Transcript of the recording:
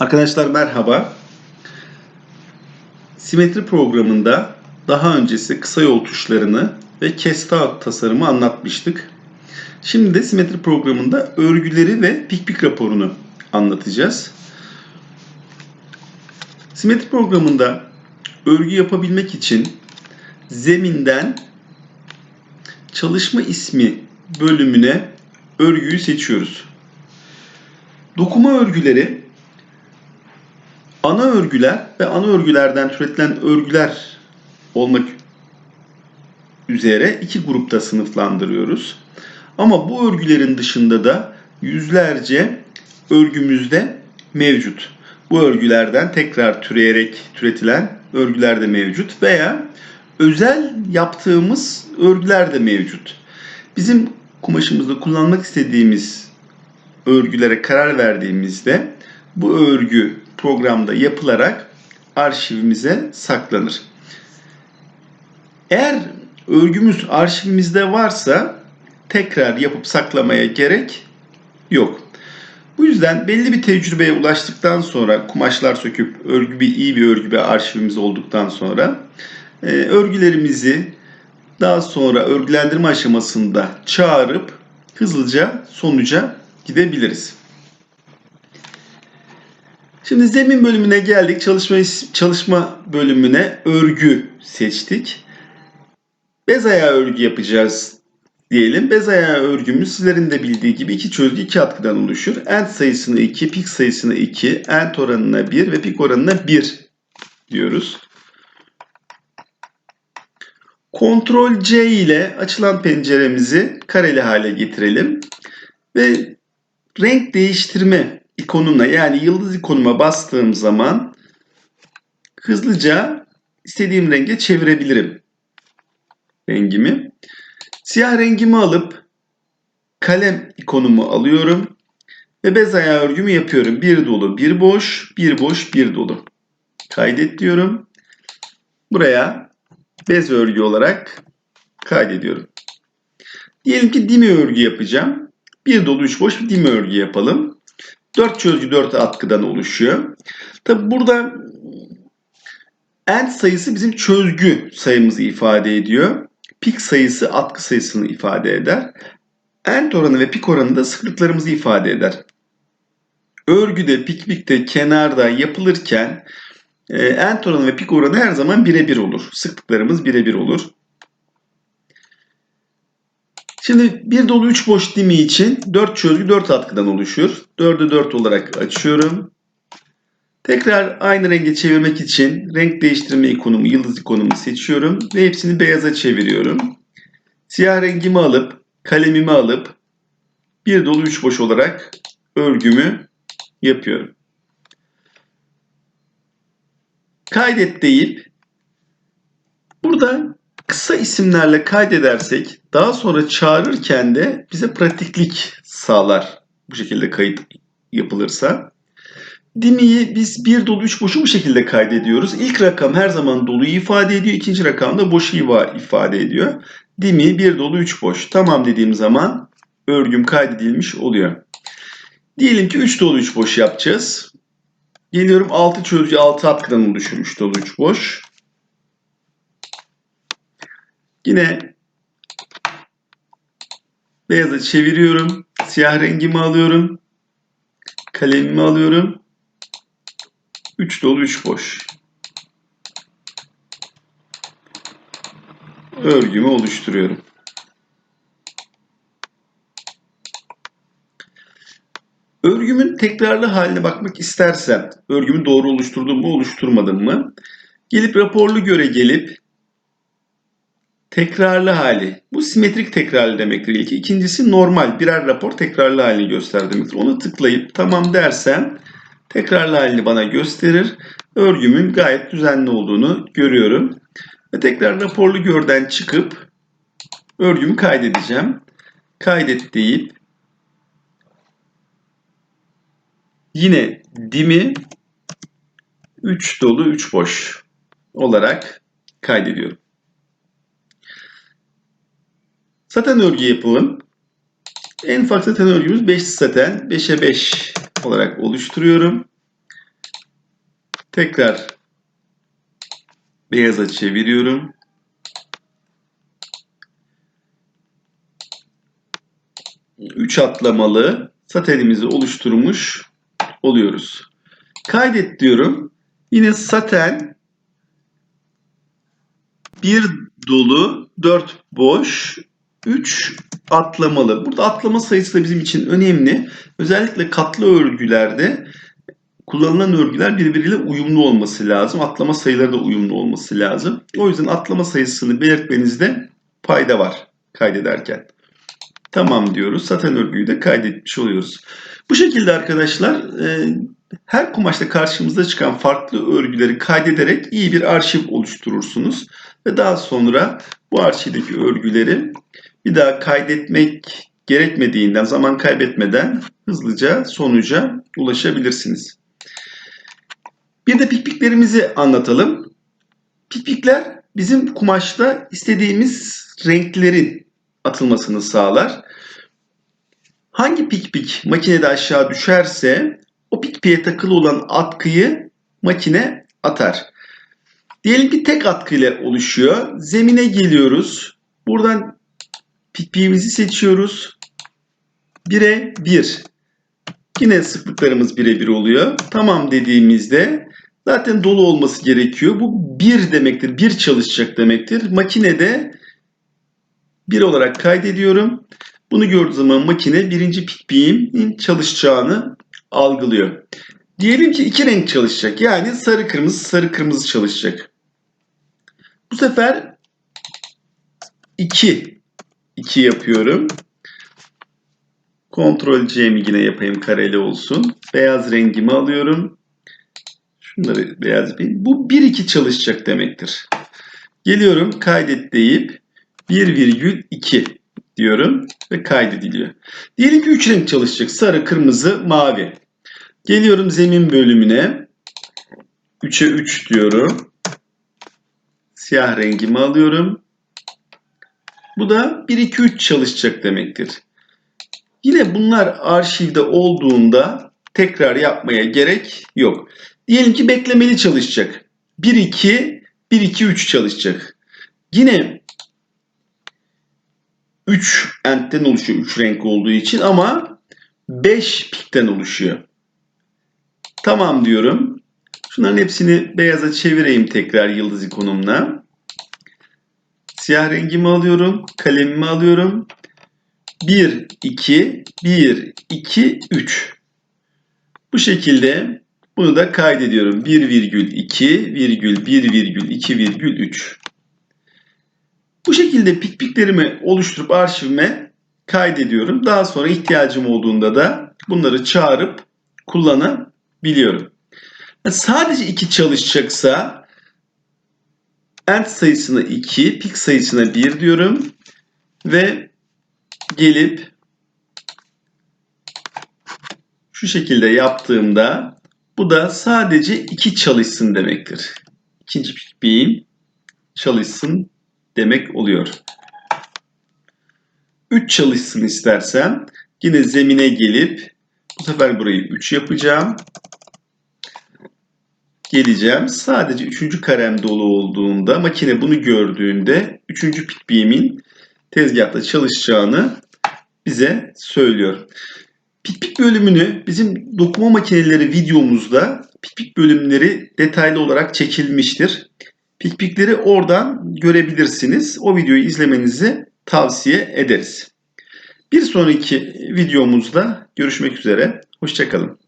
Arkadaşlar merhaba. Simetri programında daha öncesi kısa yol tuşlarını ve keste alt tasarımı anlatmıştık. Şimdi de simetri programında örgüleri ve pik pik raporunu anlatacağız. Simetri programında örgü yapabilmek için zeminden çalışma ismi bölümüne örgüyü seçiyoruz. Dokuma örgüleri ana örgüler ve ana örgülerden türetilen örgüler olmak üzere iki grupta sınıflandırıyoruz. Ama bu örgülerin dışında da yüzlerce örgümüzde mevcut. Bu örgülerden tekrar türeyerek türetilen örgüler de mevcut veya özel yaptığımız örgüler de mevcut. Bizim kumaşımızda kullanmak istediğimiz örgülere karar verdiğimizde bu örgü programda yapılarak arşivimize saklanır. Eğer örgümüz arşivimizde varsa tekrar yapıp saklamaya gerek yok. Bu yüzden belli bir tecrübeye ulaştıktan sonra kumaşlar söküp örgü bir iyi bir örgü bir arşivimiz olduktan sonra e, örgülerimizi daha sonra örgülendirme aşamasında çağırıp hızlıca sonuca gidebiliriz. Şimdi zemin bölümüne geldik. Çalışma çalışma bölümüne örgü seçtik. Bez ayağı örgü yapacağız diyelim. Bez ayağı örgümüz sizlerin de bildiği gibi iki çözgü iki atkıdan oluşur. End sayısını 2, pik sayısını 2, end oranına 1 ve pik oranına 1 diyoruz. Ctrl C ile açılan penceremizi kareli hale getirelim. Ve renk değiştirme ikonuna yani yıldız ikonuma bastığım zaman hızlıca istediğim renge çevirebilirim rengimi. Siyah rengimi alıp kalem ikonumu alıyorum ve bez ayağı örgümü yapıyorum. Bir dolu, bir boş, bir boş, bir dolu. Kaydet diyorum. Buraya bez örgü olarak kaydediyorum. Diyelim ki dimi örgü yapacağım. Bir dolu, üç boş bir dimi örgü yapalım. 4 çözgü 4 atkıdan oluşuyor. Tabi burada end sayısı bizim çözgü sayımızı ifade ediyor. Pik sayısı atkı sayısını ifade eder. End oranı ve pik oranı da sıklıklarımızı ifade eder. Örgüde, piknikte, kenarda yapılırken e, end oranı ve pik oranı her zaman birebir olur. Sıklıklarımız birebir olur. Şimdi bir dolu 3 boş dimi için 4 çözgü 4 atkıdan oluşur. 4'ü 4 olarak açıyorum. Tekrar aynı renge çevirmek için renk değiştirme ikonumu, yıldız ikonumu seçiyorum ve hepsini beyaza çeviriyorum. Siyah rengimi alıp, kalemimi alıp bir dolu 3 boş olarak örgümü yapıyorum. Kaydet deyip burada kısa isimlerle kaydedersek daha sonra çağırırken de bize pratiklik sağlar bu şekilde kayıt yapılırsa. Dimi'yi biz bir dolu üç boşu bu şekilde kaydediyoruz. İlk rakam her zaman doluyu ifade ediyor. ikinci rakam da boşu ifade ediyor. Dimi bir dolu üç boş. Tamam dediğim zaman örgüm kaydedilmiş oluyor. Diyelim ki 3 dolu 3 boş yapacağız. Geliyorum 6 çözücü 6 atkıdan oluşmuş dolu 3 boş. Yine beyaza çeviriyorum. Siyah rengimi alıyorum. Kalemimi alıyorum. 3 dolu 3 boş. Örgümü oluşturuyorum. Örgümün tekrarlı haline bakmak istersem, örgümü doğru oluşturdum mu, oluşturmadım mı? Gelip raporlu göre gelip tekrarlı hali. Bu simetrik tekrarlı demektir ilk. İkincisi normal birer rapor tekrarlı halini göster demektir. Onu tıklayıp tamam dersem tekrarlı halini bana gösterir. Örgümün gayet düzenli olduğunu görüyorum. Ve tekrar raporlu görden çıkıp örgümü kaydedeceğim. Kaydet deyip yine dimi 3 dolu 3 boş olarak kaydediyorum. Saten örgü yapalım. En ufak saten örgümüz 5 saten 5'e 5 olarak oluşturuyorum. Tekrar beyaza çeviriyorum. Üç atlamalı satenimizi oluşturmuş oluyoruz. Kaydet diyorum. Yine saten bir dolu, dört boş, üç atlamalı. Burada atlama sayısı da bizim için önemli. Özellikle katlı örgülerde kullanılan örgüler birbiriyle uyumlu olması lazım. Atlama sayıları da uyumlu olması lazım. O yüzden atlama sayısını belirtmenizde fayda var kaydederken. Tamam diyoruz. Saten örgüyü de kaydetmiş oluyoruz. Bu şekilde arkadaşlar e, her kumaşta karşımıza çıkan farklı örgüleri kaydederek iyi bir arşiv oluşturursunuz. Ve daha sonra bu arşivdeki örgüleri bir daha kaydetmek gerekmediğinden, zaman kaybetmeden hızlıca sonuca ulaşabilirsiniz. Bir de pikpiklerimizi anlatalım. Pikpikler bizim kumaşta istediğimiz renklerin atılmasını sağlar. Hangi pikpik makinede aşağı düşerse o pikpiğe takılı olan atkıyı makine atar. Diyelim ki tek atkı ile oluşuyor. Zemine geliyoruz. Buradan pikpiğimizi seçiyoruz. 1'e 1. Yine sıklıklarımız birebir oluyor. Tamam dediğimizde zaten dolu olması gerekiyor. Bu 1 demektir. 1 çalışacak demektir. Makinede 1 olarak kaydediyorum. Bunu gördüğü zaman makine birinci pikpiğimin çalışacağını algılıyor. Diyelim ki iki renk çalışacak. Yani sarı kırmızı sarı kırmızı çalışacak. Bu sefer 2 2 yapıyorum. Kontrol C'mi yine yapayım kareli olsun. Beyaz rengimi alıyorum. Şunları beyaz yapayım. Bu 1-2 çalışacak demektir. Geliyorum kaydet deyip 1,2 diyorum ve kaydediliyor. Diyelim ki 3 renk çalışacak. Sarı, kırmızı, mavi. Geliyorum zemin bölümüne. 3'e 3 diyorum. Siyah rengimi alıyorum. Bu da 1, 2, 3 çalışacak demektir. Yine bunlar arşivde olduğunda tekrar yapmaya gerek yok. Diyelim ki beklemeli çalışacak. 1, 2, 1, 2, 3 çalışacak. Yine 3 entten oluşuyor 3 renk olduğu için ama 5 pikten oluşuyor. Tamam diyorum. Şunların hepsini beyaza çevireyim tekrar yıldız ikonumla. Siyah rengimi alıyorum. Kalemimi alıyorum. 1, 2, 1, 2, 3. Bu şekilde bunu da kaydediyorum. 1,2, virgül, 1, virgül, 2, virgül, 3. Bu şekilde pikpiklerimi oluşturup arşivime kaydediyorum. Daha sonra ihtiyacım olduğunda da bunları çağırıp kullanabiliyorum. Sadece 2 çalışacaksa end sayısına 2, pik sayısına 1 diyorum ve gelip şu şekilde yaptığımda bu da sadece 2 çalışsın demektir. İkinci pikpiğim çalışsın demek oluyor. 3 çalışsın istersem yine zemine gelip bu sefer burayı 3 yapacağım. Geleceğim. Sadece 3. karem dolu olduğunda makine bunu gördüğünde 3. pikpiğimin tezgahta çalışacağını bize söylüyor. Pikpik bölümünü bizim dokuma makineleri videomuzda pikpik bölümleri detaylı olarak çekilmiştir. Pikpikleri oradan görebilirsiniz. O videoyu izlemenizi tavsiye ederiz. Bir sonraki videomuzda görüşmek üzere. Hoşçakalın.